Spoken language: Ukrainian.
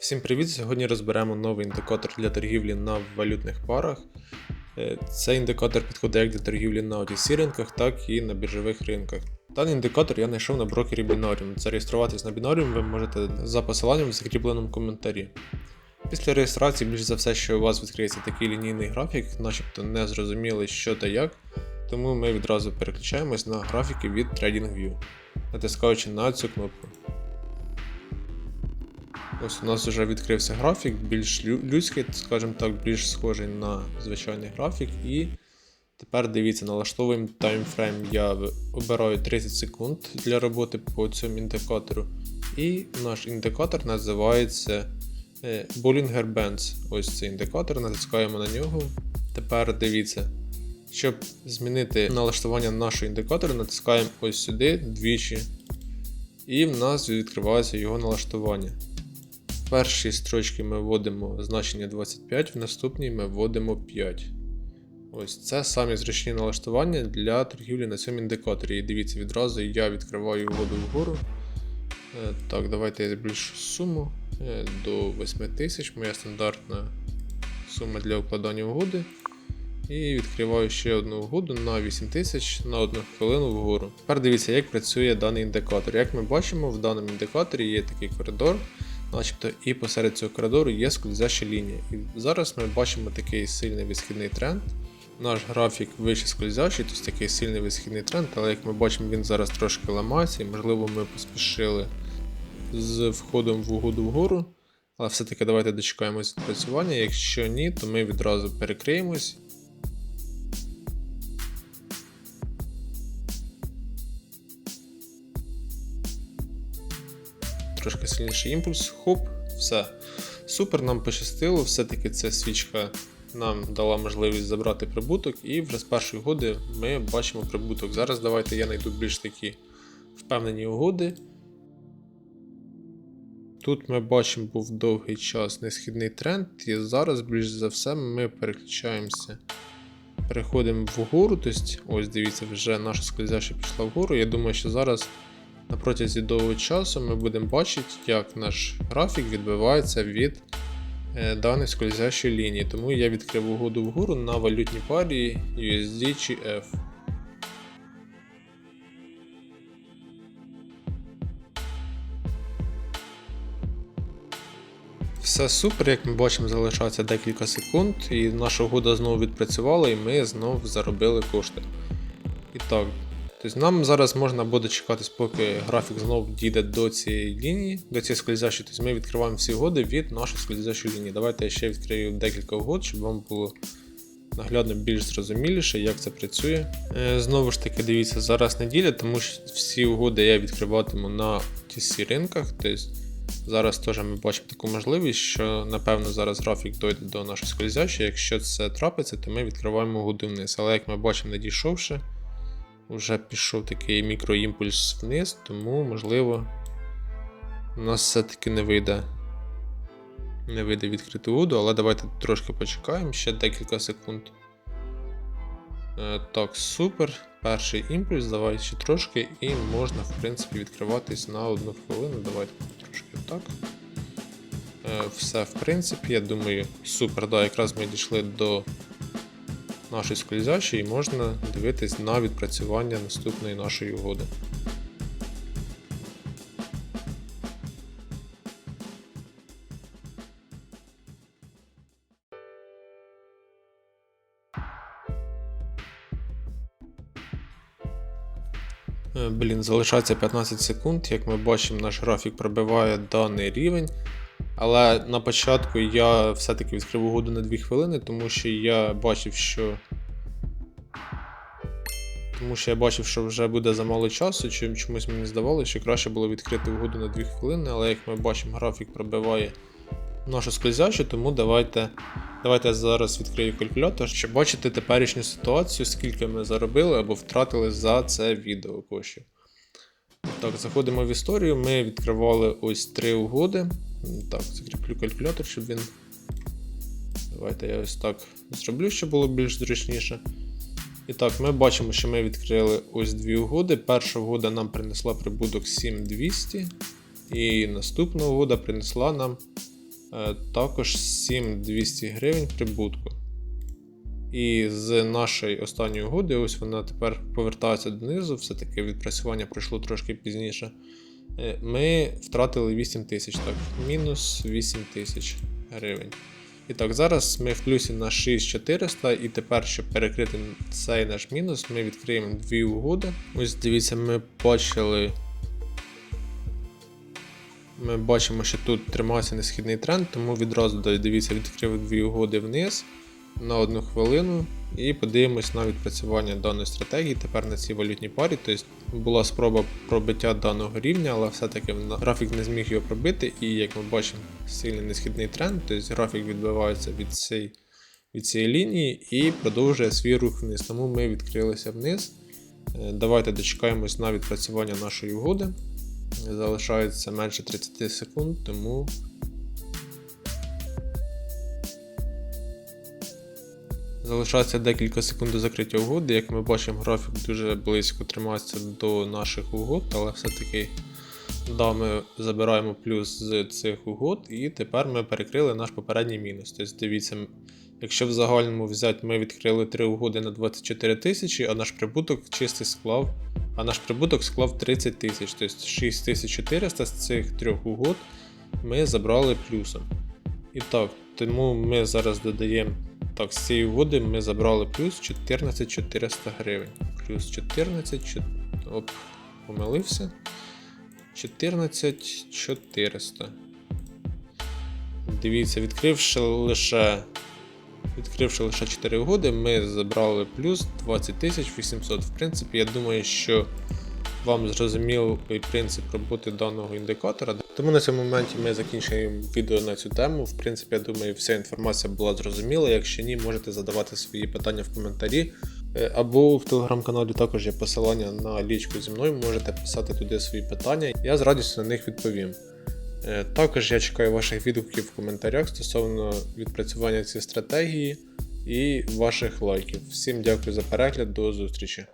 Всім привіт! Сьогодні розберемо новий індикатор для торгівлі на валютних парах. Е, Цей індикатор підходить як для торгівлі на OTC ринках, так і на біржових ринках. Даний індикатор я знайшов на брокері Binarium. Зареєструватись на Binarium ви можете за посиланням в закріпленому коментарі. Після реєстрації, більш за все, що у вас відкриється такий лінійний графік, начебто не зрозуміли, що та як, тому ми відразу переключаємось на графіки від TradingView, натискаючи на цю кнопку. Ось у нас вже відкрився графік, більш людський, скажімо так, більш схожий на звичайний графік. І тепер дивіться, налаштовуємо таймфрейм. Я обираю 30 секунд для роботи по цьому індикатору. І наш індикатор називається е, Bollinger Bands. Ось цей індикатор, натискаємо на нього. Тепер дивіться. Щоб змінити налаштування нашого індикатора, натискаємо ось сюди двічі. І в нас відкривається його налаштування. В першій строчці ми вводимо значення 25, в наступній ми вводимо 5. Ось це самі зручні налаштування для торгівлі на цьому індикаторі. І дивіться, відразу я відкриваю угоду вгору. Е, Так, давайте я збільшу суму е, до 8000, моя стандартна сума для укладання угоди. І відкриваю ще одну угоду на 8000 на одну хвилину вгору. Тепер дивіться, як працює даний індикатор. Як ми бачимо, в даному індикаторі є такий коридор, начебто і посеред цього коридору є скользяща лінія. І зараз ми бачимо такий сильний висхідний тренд. Наш графік вище скользящий, тобто такий сильний висхідний тренд, але як ми бачимо, він зараз трошки ламається, і можливо ми поспішили з входом в угоду вгору. Але все-таки давайте дочекаємось відпрацювання. Якщо ні, то ми відразу перекриємось. Трошки сильніший імпульс. Хоп, все. Супер, нам пощастило. Все-таки ця свічка нам дала можливість забрати прибуток, і вже з першої угоди ми бачимо прибуток. Зараз давайте я знайду більш такі впевнені угоди. Тут ми бачимо був довгий час несхідний тренд, і зараз, більш за все, ми переключаємося. Переходимо вгору, тобто, ось дивіться, вже наша скользяща пішла вгору. Я думаю, що зараз на протязі довгого часу ми будемо бачити, як наш графік відбивається від е, даної скользящої лінії. Тому я відкрив угоду вгору на валютній парі USD чи F. Все супер, як ми бачимо, залишається декілька секунд, і наша угода знову відпрацювала, і ми знову заробили кошти. І так, тобто нам зараз можна буде чекатись, поки графік знову дійде до цієї лінії, до цієї скользящої. Тобто ми відкриваємо всі угоди від нашої скользящої лінії. Давайте я ще відкрию декілька угод, щоб вам було наглядно більш зрозуміліше, як це працює. Е, Знову ж таки, дивіться, зараз неділя, тому що всі угоди я відкриватиму на TC ринках. Тобто Зараз теж ми бачимо таку можливість, що напевно зараз графік дойде до нашої скользящої. Якщо це трапиться, то ми відкриваємо угоди вниз. Але як ми бачимо, не дійшовши, вже пішов такий мікроімпульс вниз, тому можливо у нас все-таки не вийде. Не вийде відкрити угоду, але давайте трошки почекаємо, ще декілька секунд. Е, так, супер. Перший імпульс, давай ще трошки, і можна, в принципі, відкриватись на одну хвилину. Давайте трошки так. Е, все, в принципі, я думаю, супер. Да, якраз ми дійшли до нашої скользящої і можна дивитись на відпрацювання наступної нашої угоди. Е, Блін, залишається 15 секунд. Як ми бачимо, наш графік пробиває даний рівень. Але на початку я все-таки відкрив угоду на 2 хвилини, тому що я бачив, що. Тому що я бачив, що вже буде замало часу, чим чомусь мені здавалося, що краще було відкрити угоду на 2 хвилини, але як ми бачимо, графік пробиває нашу скользящу, тому давайте, давайте я зараз відкрию калькулятор, щоб бачити теперішню ситуацію, скільки ми заробили або втратили за це відео коштів. Так, заходимо в історію. Ми відкривали ось три угоди. Так, закріплю калькулятор, щоб він. Давайте я ось так зроблю, щоб було більш зручніше. І так, ми бачимо, що ми відкрили ось дві угоди. Перша угода нам принесла прибуток 7200, і наступна угода принесла нам Е, Також 7200 гривень прибутку. І з нашої останньої угоди, ось вона тепер повертається донизу, все-таки відпрацювання пройшло трошки пізніше. Е, Ми втратили 8 тисяч, так, мінус 8 тисяч гривень. І так, зараз ми в плюсі на 6400, і тепер, щоб перекрити цей наш мінус, ми відкриємо дві угоди. Ось дивіться, ми бачили. Ми бачимо, що тут тримався несхідний тренд, тому відразу дивіться, відкрив дві угоди вниз на одну хвилину і подивимось на відпрацювання даної стратегії тепер на цій валютній парі. Тобто була спроба пробиття даного рівня, але все-таки графік не зміг його пробити, і як ми бачимо, сильний несхідний тренд, тобто графік відбивається від цієї, від цієї лінії і продовжує свій рух вниз. Тому ми відкрилися вниз. Е, Давайте дочекаємось на відпрацювання нашої угоди. Залишається менше 30 секунд, тому Залишається декілька секунд до закриття угоди. Як ми бачимо, графік дуже близько тримається до наших угод, але все-таки да, ми забираємо плюс з цих угод, і тепер ми перекрили наш попередній мінус. Тобто, дивіться, якщо в загальному взяти, ми відкрили 3 угоди на 24 тисячі, а наш прибуток чистий склав. А наш прибуток склав 30 тисяч, тобто 6400 з цих трьох угод ми забрали плюсом. І так, тому ми зараз додаємо. Так, з цієї угоди ми забрали плюс 14 400 гривень. Плюс 14, чот- оп, помилився. 14 400. Дивіться, відкривши лише. Відкривши лише 4 угоди, ми забрали плюс 20 800. В принципі, я думаю, що вам зрозумілий принцип роботи даного індикатора. Тому на цьому моменті ми закінчуємо відео на цю тему. В принципі, я думаю, вся інформація була зрозуміла. Якщо ні, можете задавати свої питання в коментарі. Е, Або в телеграм-каналі також є посилання на лічку зі мною, можете писати туди свої питання, я з радістю на них відповім. Е, Також я чекаю ваших відгуків в коментарях стосовно відпрацювання цієї стратегії і ваших лайків. Всім дякую за перегляд, до зустрічі!